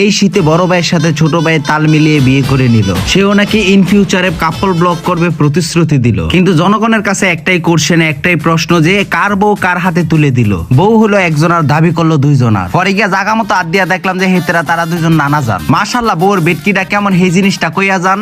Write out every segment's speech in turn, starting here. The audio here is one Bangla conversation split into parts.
এই শীতে বড় ভাইয়ের সাথে ছোট ভাইয়ের তাল মিলিয়ে বিয়ে করে নিল। সেও নাকি ইন ফিউচারে কাপল ব্লক করবে প্রতিশ্রুতি দিল। কিন্তু জনগণের কাছে একটাই কোশ্চেন একটাই প্রশ্ন যে কার বউ কার হাতে তুলে দিল? বউ হলো একজনের দাবি করল দুইজনার। পরে গিয়া জাগা মতো আদ দিয়া দেখলাম যে হেতেরা তারা দুইজন নানা যান মাশাল্লাহ বউর বেটকিটা কেমন? সেই জিনিসটা কইয়া যান।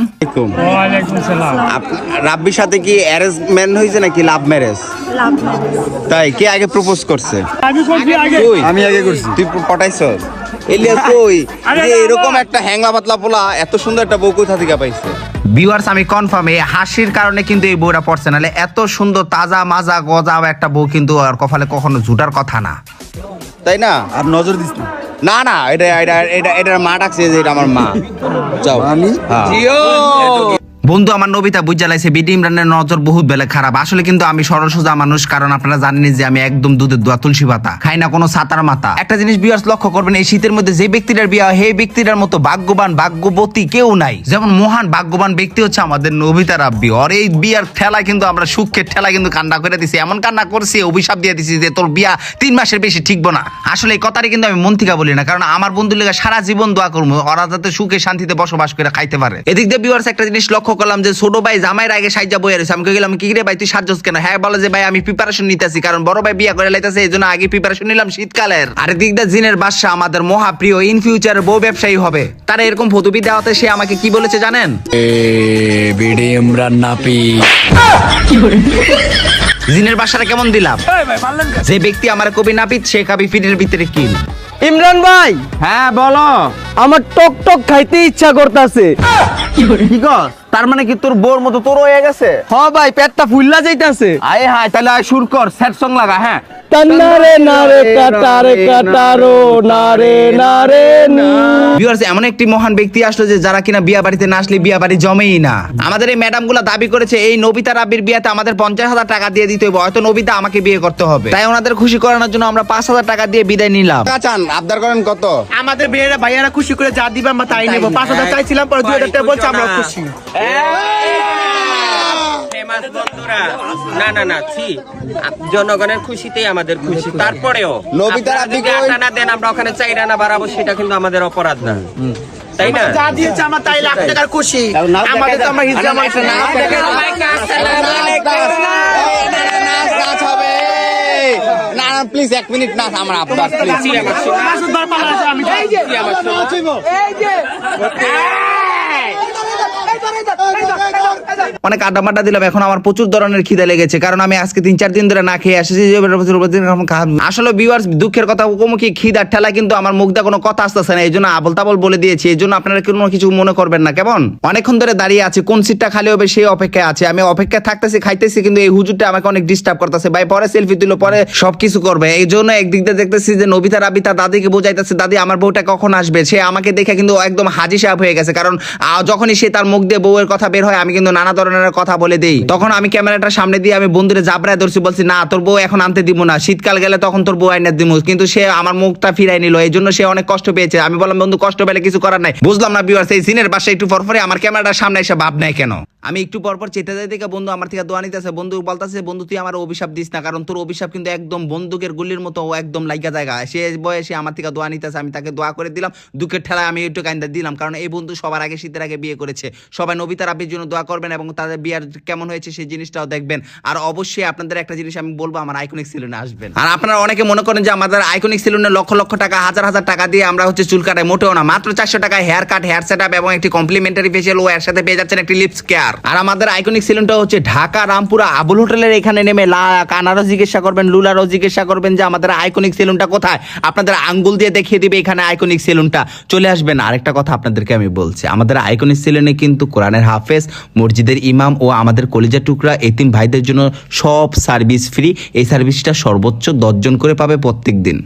রাব্বির সাথে কি অ্যারেঞ্জ ম্যান হয়েছে নাকি লাভ ম্যারেজ লাভ ম্যারেজ তাই কে আগে প্রপোজ করছে? আমি করছি আগে। তুই আমি আগে করছি। তুই পটাইছস? এলিয়া কই? যে এরকম একটা হ্যাংলা পাতলা পোলা এত সুন্দর একটা বউ কোথা থেকে পাইছে? ভিউয়ার্স আমি কনফার্ম এই হাসির কারণে কিন্তু এই বউটা পড়ছে নাহলে এত সুন্দর তাজা মাজা গজা একটা বউ কিন্তু আর কপালে কখনো ঝুটার কথা না। তাই না? আর নজর দিস না। না না এটা এটা এটা এটার মা ডাকছে যে এটা আমার মা। যাও। আমি। বন্ধু, আমার নবিতা বুঝ জ্বালাইছে বিডি ইমরানের নজর বহুত বেলে খারাপ। আসলে কিন্তু আমি সরল সোজা মানুষ, কারণ আপনারা জানেন যে আমি একদম দুধের দোয়া তুলসী পাতা। খাই না কোনো সাতার মাথা। একটা জিনিস বিয়ার্স লক্ষ্য করবেন, এই শীতের মধ্যে যে ব্যক্তিটার বিয়া সেই ব্যক্তিটার মতো ভাগ্যবান ভাগ্যবতী কেউ নাই। যেমন মহান ভাগ্যবান ব্যক্তি হচ্ছে আমাদের নবিতা রাব্বি। আর এই বিয়ার ঠেলা কিন্তু আমরা, সুখের ঠেলা কিন্তু কান্না করে দিছি। এমন কান্না করছি, অভিশাপ দিয়ে দিছি যে তোর বিয়া তিন মাসের বেশি ঠিকবো না। আসলে এই কথাটি কিন্তু আমি মন থেকে বলি না, কারণ আমার বন্ধুর লেগে সারা জীবন দোয়া করব। ওরা যাতে সুখে শান্তিতে বসবাস করে খাইতে পারে। এদিক দিয়ে বিওয়ার্স একটা জিনিস লক্ষ্য করলাম যে ছোট ভাই জামাইয়ের আগে সাইজা বইয়া রয়েছে। আমি গেলাম কি রে ভাই তুই সাজস কেন? হ্যাঁ বলে যে ভাই আমি প্রিপারেশন নিতেছি কারণ বড় ভাই বিয়া করে লাইতেছে এই জন্য আগে প্রিপারেশন নিলাম শীতকালের। আর এদিক দিয়ে জিনের বাদশা আমাদের মহাপ্রিয় ইন ফিউচারে বউ ব্যবসায়ী হবে। তারা এরকম ফতুবি দেওয়াতে সে আমাকে কি বলেছে জানেন? বিডি ইমরান নাপি। জিনের বাসাটা কেমন দিলাম? যে ব্যক্তি আমার কবি নাপিত সে কাবি ফিরের ভিতরে কিল। ইমরান ভাই! হ্যাঁ বলো। আমার টক টক খাইতে ইচ্ছা করতেছে। কি তার মানে কি তোর বোর মতো তোর হয়ে গেছে? হ ভাই পেটটা ফুললা যাইতাছে। আয় হায় তাহলে আয় সুর কর স্যাড সং লাগা হ্যাঁ? নারে নারে কাটারে কাটারো নারে নারে ভিউয়ার্স এমন একটি মহান ব্যক্তি আসলো যে যারা কিনা বিয়া বাড়িতে না আসলে বিয়া বাড়ি জমেই না। আমাদের এই ম্যাডামগুলা দাবি করেছে এই নবিতা রাবির বিয়াতে আমাদের পঞ্চাশ হাজার টাকা দিয়ে দিতে হবে হয়তো নবিতা আমাকে বিয়ে করতে হবে। তাই ওনাদের খুশি করানোর জন্য আমরা পাঁচ হাজার টাকা দিয়ে বিদায় নিলাম। চান আবদার করেন কত? আমাদের ভাইয়ারা খুশি করে যা দিবে আমরা তাই নেব। পাঁচ হাজার চাইছিলাম পরে দুই হাজার টাকা বলছে আমরা খুশি। না না না ছি। জনগণের খুশিতেই আমাদের খুশি। তারপরেও আনা দেন আমরা ওখানে চাই আনা বাড়াবো সেটা কিন্তু আমাদের অপরাধ না। তাই না? যা দিয়েছে আমরা তাই লাখ টাকার খুশি। আমাদের তো আমরা হিসাব আছে না না না প্লিজ এক মিনিট নাচ আমার প্লিজ। অনেক আড্ডা মাড্ডা দিলাম, এখন আমার প্রচুর ধরনের খিদে লেগেছে, কারণ আমি আজকে তিন চার দিন ধরে না খেয়ে খাওয়া- আসলে ভিউয়ার্স দুঃখের কথা মুখোমুখি খিদার ঠেলা, কিন্তু আমার মুখ দিয়ে কোনো কথা আসতেছে না, এই জন্য আবল তাবল বলে দিয়েছি, এই জন্য আপনারা কোনো কিছু মনে করবেন না, কেমন? অনেকক্ষণ ধরে দাঁড়িয়ে আছে, কোন সিটটা খালি হবে সেই অপেক্ষায় আছে। আমি অপেক্ষায় থাকতেছি, খাইতেছি, কিন্তু এই হুজুরটা আমাকে অনেক ডিস্টার্ব করতেছে। ভাই, পরে সেলফি দিল পরে সবকিছু করবে। এই জন্য একদিক দিয়ে দেখতেছি যে নবিতা রাবি তার দাদিকে বোঝাইতেছে, দাদি, আমার বউটা কখন আসবে? সে আমাকে দেখে কিন্তু একদম হাজি সাহেব হয়ে গেছে, কারণ যখনই সে তার মুখ দিয়ে বউয়ের কথা বের হয়, আমি কিন্তু নানা ধরনের কথা বলে দেই। তখন আমি ক্যামেরাটা সামনে দিয়ে আমি বন্ধুরে জাবরায় ধরছি, বলছি, না, তোর বউ এখন আনতে দিব না। শীতকাল গেলে তখন তোর বউ আইনে দিব কিন্তু সে আমার মুখটা ফিরাই নিল, এই জন্য সে অনেক কষ্ট পেয়েছে। আমি বললাম, বন্ধু, কষ্ট পেলে কিছু করার নাই। বুঝলাম না বিওয়ার সেই সিনের বাসায় একটু পরপরে আমার ক্যামেরাটার সামনে এসে ভাব নাই কেন? আমি একটু পরপর চেতে যাই দেখে বন্ধু আমার থেকে দোয়া নিতেছে, বন্ধু বলতেছে, বন্ধু, তুই আমার অভিশাপ দিস না, কারণ তোর অভিশাপ কিন্তু একদম বন্দুকের গুলির মতো একদম লাইগা জায়গা। সে বয়সে আমার থেকে দোয়া নিতেছে, আমি তাকে দোয়া করে দিলাম, দুঃখের ঠেলায় আমি একটু কাইন্দা দিলাম, কারণ এই বন্ধু সবার আগে শীতের আগে বিয়ে করেছে। সবাই নবিতা আবির জন্য দোয়া করবেন এবং তাদের বিয়ার কেমন হয়েছে সেই জিনিসটাও দেখবেন। আর অবশ্যই আপনাদের একটা জিনিস আমি বলব, আমার আইকনিক সেলুনে আসবেন। আর আপনারা অনেকে মনে করেন যে আমাদের আইকনিক সেলুনে লক্ষ লক্ষ টাকা, হাজার হাজার টাকা দিয়ে আমরা হচ্ছে চুল কাটাই, মোটেও না, মাত্র চারশো টাকায় haircut hair set up এবং একটি কমপ্লিমেন্টারি ফেশিয়াল ও এর সাথে পেয়ে যাচ্ছেন একটি লিপস কেয়ার আর আমাদের আইকনিক সেলুনটা হচ্ছে ঢাকা, রামপুরা, আবুল হোটেলের এখানে নেমে লা কানারও জিজ্ঞাসা করবেন, লুলারও জিজ্ঞাসা করবেন যে আমাদের আইকনিক সেলুনটা কোথায়? আপনাদের আঙ্গুল দিয়ে দেখিয়ে দিবে এখানে আইকনিক সেলুনটা চলে আসবেন। আরেকটা কথা আপনাদেরকে আমি বলছি, আমাদের আইকনিক সেলুনে কিন্তু কোরআনের হাফেজ, মসজিদের ইমাম ও আমাদের কলিজা টুকরা এতিম ভাইদের জন্য সব সার্ভিস ফ্রি এই সার্ভিসটা সর্বোচ্চ দশজন করে পাবে প্রত্যেক দিন